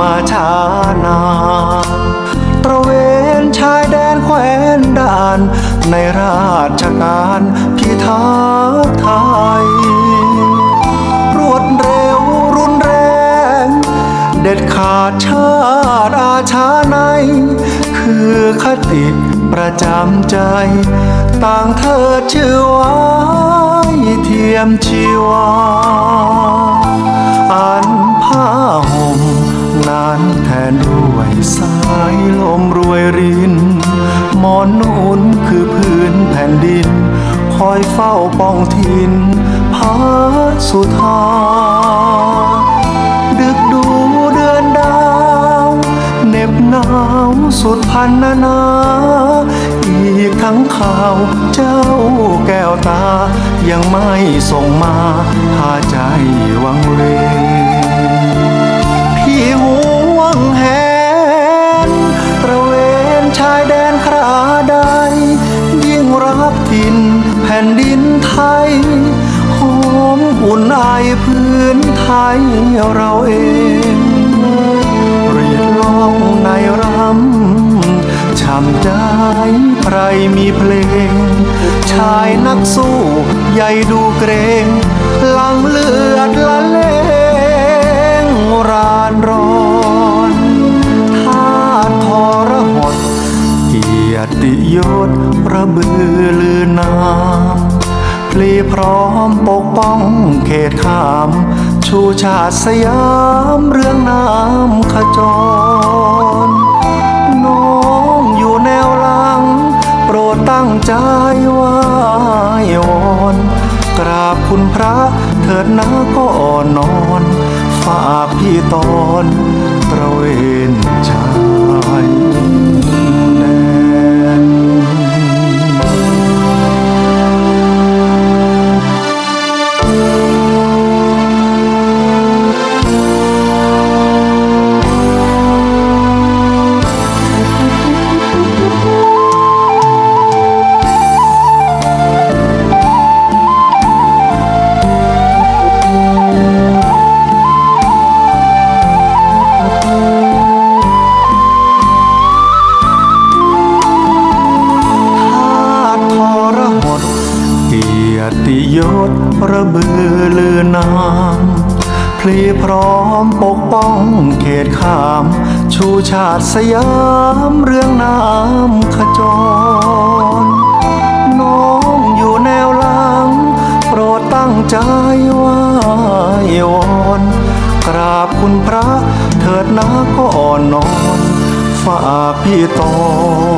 มาช้านาตระเวนชายแดนแคว้นด่าน ในราชการพิทักษ์ไทย รวดเร็วรุนแรง เด็ดขาดชาติอาชาใน คือคติประจำใจ ต่างเธอชื่อไว้เทียมชีวาอันผ้าายลมรวยรินหมอนนุ่นคือพื้นแผ่นดิน คอยเฝ้าป้องทินพัดสุธา ดึกดูเดือนดาว เน็บหนาวสุดพันนานาอีกทั้งข่าวเจ้าแก้วตา ยังไม่ส่งมาพาใจ นดินไทยหอมอุ่นอายพื้นไทยเราเองเรียดร้องในรำช้ำใจใครมีเพลง ชายนักสู้ใหญ่ดูเกรงหลังเลือดละเลงรานร้อนทาสทรหดเกียรติยศระบือลือนา ลีพร้อมปกป้องเขตขาม ชูชาติสยามเรื่องน้ำขจร น้องอยู่แนวหลัง โปรดตั้งใจไหว้วอนกราบคุณพระเถิดนะก็อ่อนนอน ฝากพี่ตอน ระบือลือนามพลีพร้อมปกป้องเขตขาม ชูชาติสยามเรื่องน้ำขจร น้องอยู่แนวหลัง โปรดตั้งใจไหว้วอนกราบคุณพระเถิดนะก็อ่อนนอน ฝากพี่ตอน